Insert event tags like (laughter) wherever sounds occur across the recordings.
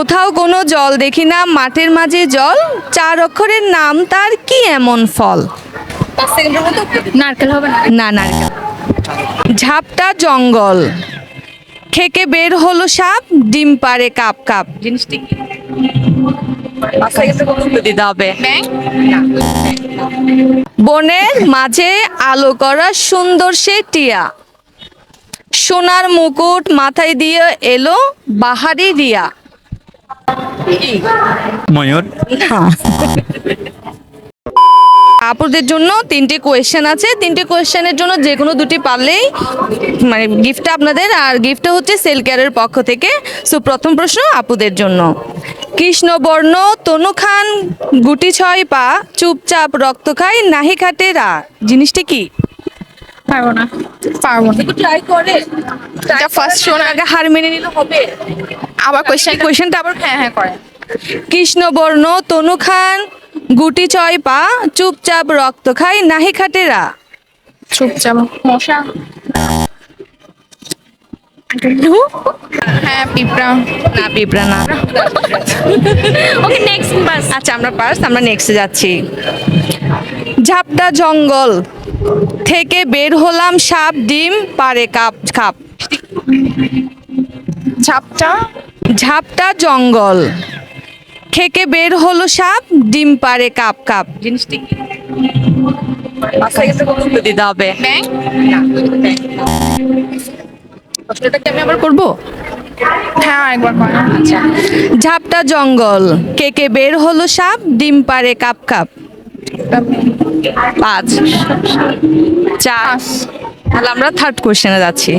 কোথাও কোনো জল দেখি না মাঠের মাঝে জল। চার অক্ষরের নাম তার কি এমন ফল? নারকেল হবে না? নারকেল। ঝাপটা জঙ্গল। খেকে বের হলো সাপ ডিম পারে কাপ কাপ। জিনিসটি ব্যাং বনের মাঝে আলো করা সুন্দর সে টিয়া। সোনার মুকুট মাথায় দিয়ে এলো বাহারি রিয়া। ময়ূর। আপুদের জন্য তিনটি কোয়েশ্চেন আছে। তিনটি কোয়েশ্চেনের জন্য যে কোনো দুটি পারলেই মানে গিফটটা আপনাদের আর গিফটটা হচ্ছে সেল কেয়ারের পক্ষ থেকে। সো প্রথম প্রশ্ন আপুদের জন্য। কৃষ্ণবর্ণ তনু খান গুটি ছয় পা চুপচাপ রক্ত খায় নাহি খাটে রা। জিনিসটি কি? পারব না। পারব না। ট্রাই করে। এটা ফার্স্ট শোনা আগে হার মেনে নিলে হবে। আবার কোয়েশ্চেন কোয়েশ্চেনটা আবার হ্যাঁ হ্যাঁ করে কৃষ্ণবর্ণ তনু খান গুটি ছয় পা চুপচাপ রক্ত খায় নাহি খাটে রা। চুপচাপ। মশা। হ্যাঁ পিঁপড়া। না পিঁপড়া না। ওকে নেক্সট বাস আচ্ছা আমরা পার্স আমরা নেক্সটে যাচ্ছি। ঝাপটা জঙ্গল থেকে বের হলাম সাপ ডিম পারে কাপ খাপ। ঝাপটা? ঝাপটা জঙ্গল। থেকে বের হলো সাপ ডিম পারে কাপ কাপ। জিনিসটি উত্তর দিতে হবে। ব্যাং প্রশ্নটা কি আমি আবার করব? হ্যাঁ একবার আচ্ছা। ঝাপটা জঙ্গল কেকে বের হলো সাপ ডিম পারে কাপ কাপ। পাঁচ। চার। তাহলে আমরা থার্ড কোশ্চেনে যাচ্ছি।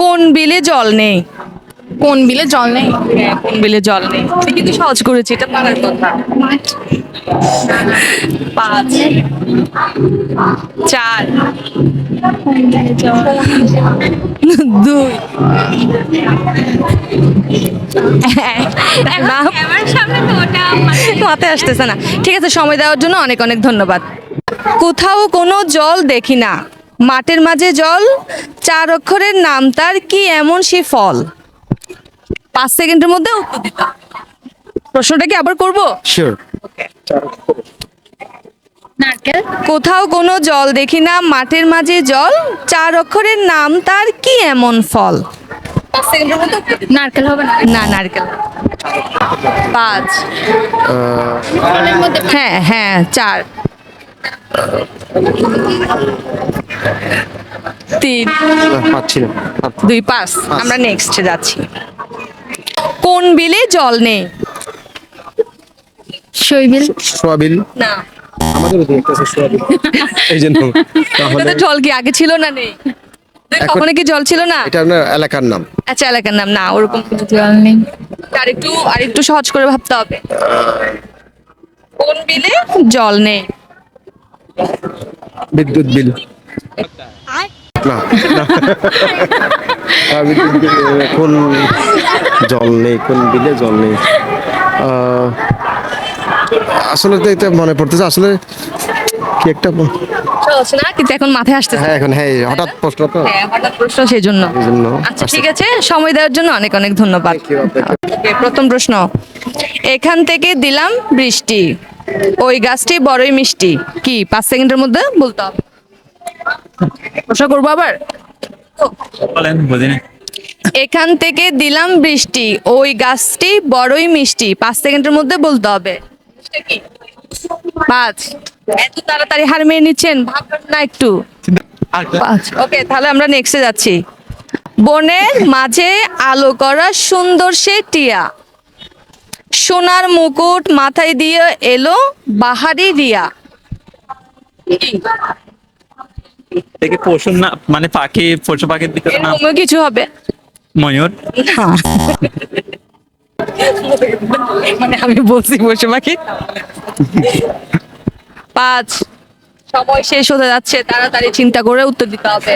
কোন বিলে জল নেই? কোন বিলে জল নেই? কোন বিলে জল নেই। এটা কিন্তু সহজ করেছি এটা পারার কথা। পাঁচ চার দুই। এক। না মাথায় আসতেছে না। ঠিক আছে সময় দেওয়ার জন্য অনেক অনেক ধন্যবাদ। কোথাও কোনো জল দেখি না। মাঠের মাঝে জল চার অক্ষরের নাম তার কি এমন সে ফল? পাঁচ সেকেন্ডের মধ্যে উত্তর দিতে হবে। প্রশ্নটা কি আবার করব? শিওর নারকেল। কোথাও কোনো জল দেখি না মাঠের মাঝে জল চার অক্ষরের নাম তার কি এমন ফল? পাঁচ সেকেন্ডের মধ্যে উত্তর দিতে নারকেল হবে না? হবে। না নারকেল। পাঁচ। ফলের মধ্যে হ্যাঁ হ্যাঁ চার। তিন। পাচ্ছি না দুই পাঁচ। আমরা নেক্সট যাচ্ছি। কোন বিলে জল নেই। শৈবিল সোয়াবিন? না। আমাদের ওদিকে একটা আছে সোয়াবিন। (laughs) এই জন্য তাহলে জল কি আগে ছিল না নেই? কখনো কি জল ছিল না? এটা আপনার এলাকার নাম। আচ্ছা এলাকার নাম। না ওরকম কিছু জল নেই। আরেকটু আরেকটু সহজ করে ভাবতে হবে। কোন বিলে জল নেই। বিদ্যুৎ বিল। না না। (laughs) বিদ্যুৎ বিল, কোন জল নেই কোন বিলে জল নেই। আসলে তো এটা মনে পড়তেছে আসলে কি একটা না? কিন্তু এখন মাথায় আসতেছে। হ্যাঁ এখন হ্যাঁ হঠাৎ প্রশ্ন তো। হ্যাঁ হঠাৎ প্রশ্ন সেই জন্য। আচ্ছা ঠিক আছে সময় দেওয়ার জন্য অনেক অনেক ধন্যবাদ। প্রথম প্রশ্ন। এখান থেকে দিলাম বৃষ্টি। ওই গাছটি বড়ই মিষ্টি। কি পাঁচ সেকেন্ডের মধ্যে বলতে হবে? প্রশ্ন করব আবার? বলেন বুঝিনি। এখান থেকে দিলাম বৃষ্টি। ওই গাছটি বড়ই মিষ্টি। পাঁচ সেকেন্ডের মধ্যে বলতে হবে। পাঁচ। এত তাড়াতাড়ি হার মেয়ে নিচ্ছেন ভাববেন না একটু। ওকে তাহলে আমরা নেক্সটে যাচ্ছি। বনের মাঝে আলো করা সুন্দর সে টিয়া। সোনার মুকুট মাথায় দিয়ে এলো বাহারি রিয়া। পশু না মানে পাখি পশু পাখির দিকে কিছু হবে। ময়ূর? মানে আমি বলছি বসে পাখি পাঁচ। সময় শেষ হতে যাচ্ছে তাড়াতাড়ি চিন্তা করে উত্তর দিতে হবে।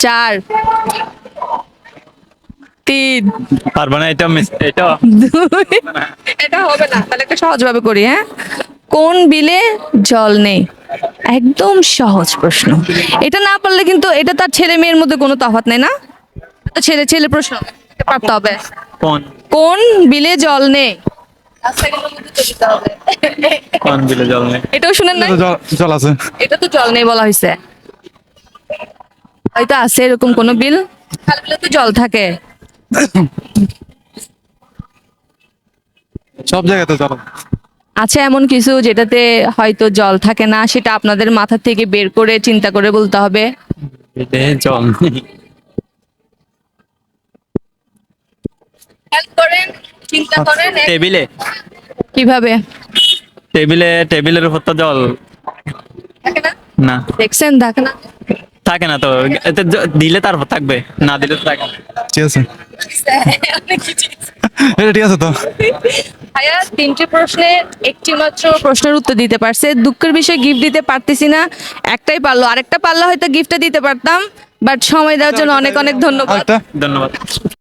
চার। তিন। পারব না এটা এটা দুই। এটা হবে না তাহলে একটা সহজ ভাবে করি হ্যাঁ? কোন বিলে জল নেই? একদম সহজ প্রশ্ন। এটা না পারলে কিন্তু এটা তার ছেলে মেয়ের মধ্যে কোনো তফাৎ নেই না? তো ছেলে ছেলে প্রশ্ন। পারতে হবে। কোন? কোন বিলে জল নেই? কোন বিলে জল নেই? এটাও শুনেন না জল আছে। এটা তো জল নেই বলা হয়েছে হয়তো আছে এরকম কোন বিল। খাল বিলে তো জল থাকে। সব জায়গাতে জল আছে। এমন কিছু যেটাতে হয়তো জল থাকে না সেটা আপনাদের মাথা থেকে বের করে চিন্তা করে বলতে হবে। জল নেই করেন চিন্তা করেন টেবিলে। কীভাবে? টেবিলে টেবিলের উপর তো জল। না? দেখছেন দেখেন না? থাকে না তো। দিলে তারপর থাকবে না দিলে তো থাকে ঠিক আছে। (laughs) এটা ঠিক আছে তো। ভাইয়া তিনটি প্রশ্নে একটি মাত্র প্রশ্নের উত্তর দিতে পারছে। দুঃখের বিষয়ে গিফট দিতে পারতেছি না। একটাই পারল। আরেকটা পারলে হয়তো গিফটটা দিতে পারতাম বাট সময় দেওয়ার জন্য অনেক অনেক ধন্যবাদ। ধন্যবাদ।